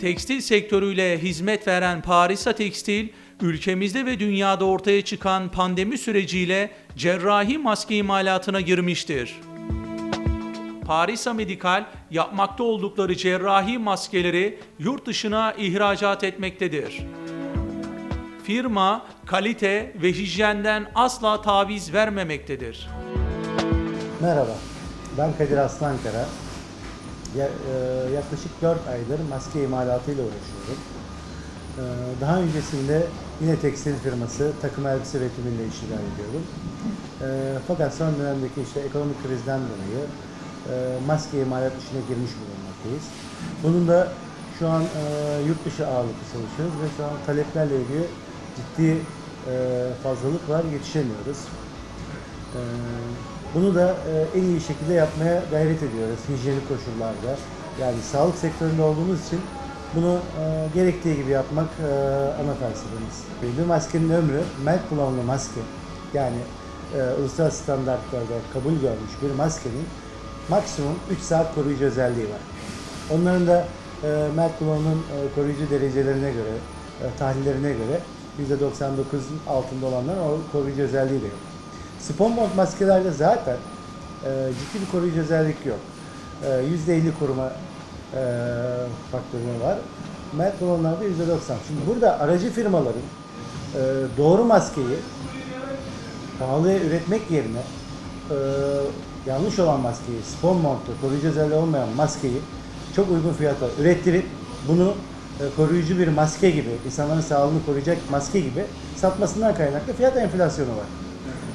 Tekstil sektörüyle hizmet veren Parisa Tekstil, ülkemizde ve dünyada ortaya çıkan pandemi süreciyle cerrahi maske imalatına girmiştir. Parisa Medikal yapmakta oldukları cerrahi maskeleri yurt dışına ihracat etmektedir. Firma kalite ve hijyenden asla taviz vermemektedir. Merhaba, ben Kadir Aslankara. E, yaklaşık 4 aydır maske imalatıyla uğraşıyorum. E, daha öncesinde yine tekstil firması takım elbise üretimiyle iştigal ediyordum. E, fakat son dönemdeki işte ekonomik krizden dolayı maske imalat işine girmiş bulunmaktayız. Bunun da şu an yurt dışı ağırlıklı çalışıyoruz ve şu an taleplerle ilgili ciddi fazlalık var, yetişemiyoruz. Bunu da e, en iyi şekilde yapmaya gayret ediyoruz hijyenik koşullarda. Yani sağlık sektöründe olduğumuz için bunu e, gerektiği gibi yapmak e, ana felsefemiz. Bir maskenin ömrü melt kullanımlı maske yani e, uluslararası standartlarda kabul görmüş bir maskenin maksimum 3 saat koruyucu özelliği var. Onların da e, melt kullanımın e, koruyucu derecelerine göre, e, tahlillerine göre %99'un altında olanların o koruyucu özelliği de yok. Spon mont maskelerde zaten e, ciddi bir koruyucu özellik yok. E, %50 koruma e, faktörü var. Melt olanlarda %90. Şimdi burada aracı firmaların e, doğru maskeyi pahalıya üretmek yerine e, yanlış olan maskeyi, spon montlu, koruyucu özelliği olmayan maskeyi çok uygun fiyata ürettirip bunu e, koruyucu bir maske gibi, insanların sağlığını koruyacak maske gibi satmasından kaynaklı fiyat enflasyonu var.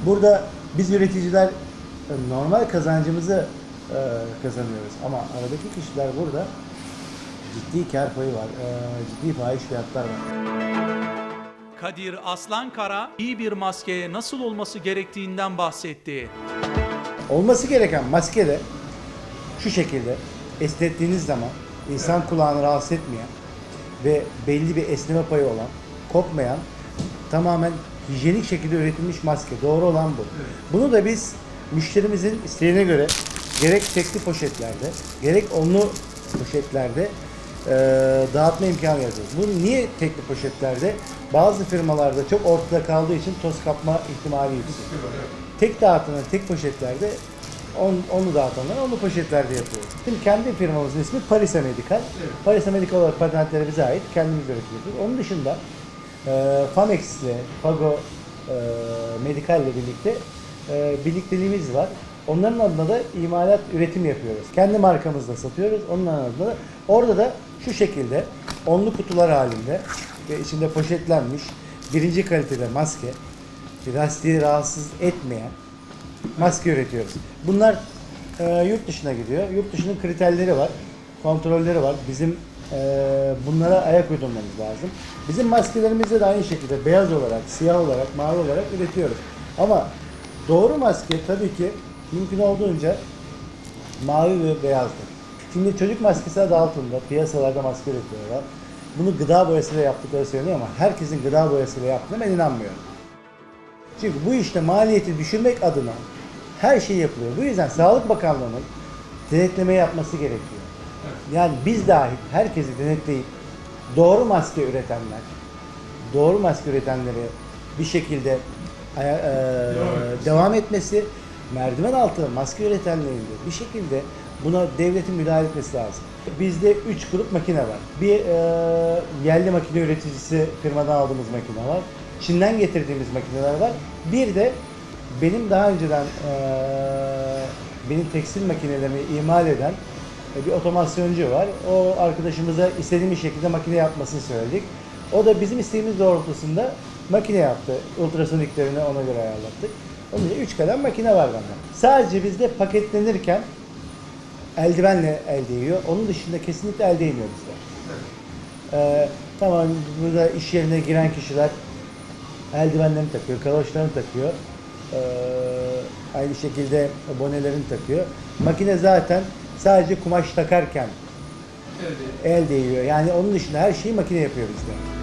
Burada biz üreticiler e, normal kazancımızı e, kazanıyoruz ama aradaki kişiler burada ciddi kar payı var, e, ciddi fahiş fiyatlar var. Kadir Aslankara iyi bir maskeye nasıl olması gerektiğinden bahsetti. Olması gereken maske de şu şekilde esnettiğiniz zaman insan kulağını rahatsız etmeyen ve belli bir esneme payı olan, kopmayan, tamamen hijyenik şekilde üretilmiş maske. Doğru olan bu. Bunu da biz müşterimizin isteğine göre gerek tekli poşetlerde, gerek onlu poşetlerde eee, dağıtma imkanı yaratıyoruz. Bu niye tekli poşetlerde? Bazı firmalarda çok ortada kaldığı için toz kapma ihtimali yüksek. Tek dağıtılan tek poşetlerde on, onlu dağıtanlar onlu poşetlerde yapıyoruz. Şimdi kendi firmamızın ismi Parisa Medical. Parisa Medical olarak patentleri bize ait. Kendimiz üretiyoruz. Onun dışında e, Famex ile Fago e, Medical ile birlikte e, birlikteliğimiz var. Onların adına da imalat üretim yapıyoruz. Kendi markamızla satıyoruz. Onun adına da orada da şu şekilde onlu kutular halinde ve içinde poşetlenmiş birinci kalitede maske, lastiği rahatsız etmeyen maske üretiyoruz. Bunlar e, yurt dışına gidiyor. Yurt dışının kriterleri var, kontrolleri var. Bizim e, bunlara ayak uydurmamız lazım. Bizim maskelerimizde de aynı şekilde beyaz olarak, siyah olarak, mavi olarak üretiyoruz. Ama doğru maske tabii ki mümkün olduğunca mavi ve beyazdır. Şimdi çocuk maskesi adı altında piyasalarda maske üretiyorlar. Bunu gıda boyasıyla yaptıkları söyleniyor ama herkesin gıda boyasıyla yaptığına ben inanmıyorum. Çünkü bu işte maliyeti düşürmek adına her şey yapılıyor. Bu yüzden Sağlık Bakanlığı'nın denetleme yapması gerekiyor. Yani biz dahil herkesi denetleyip doğru maske üretenler, doğru maske üretenleri bir şekilde aya- e, devam etmesi, merdiven altı maske üretenlerin de bir şekilde buna devletin müdahale etmesi lazım. Bizde 3 grup makine var. Bir e, yerli makine üreticisi firmadan aldığımız makine var. Çin'den getirdiğimiz makineler var. Bir de benim daha önceden e, benim tekstil makinelerimi imal eden e, bir otomasyoncu var. O arkadaşımıza istediğimiz şekilde makine yapmasını söyledik. O da bizim isteğimiz doğrultusunda makine yaptı. Ultrasoniklerini ona göre ayarlattık. Onun için 3 kadar makine var bende. Sadece bizde paketlenirken eldivenle el değiyor. Onun dışında kesinlikle el değmiyor bizde. Ee, tamam burada iş yerine giren kişiler eldivenlerini takıyor, kaloşlarını takıyor. Ee, aynı şekilde bonelerini takıyor. Makine zaten sadece kumaş takarken el değiyor. Yani onun dışında her şeyi makine yapıyor bizde.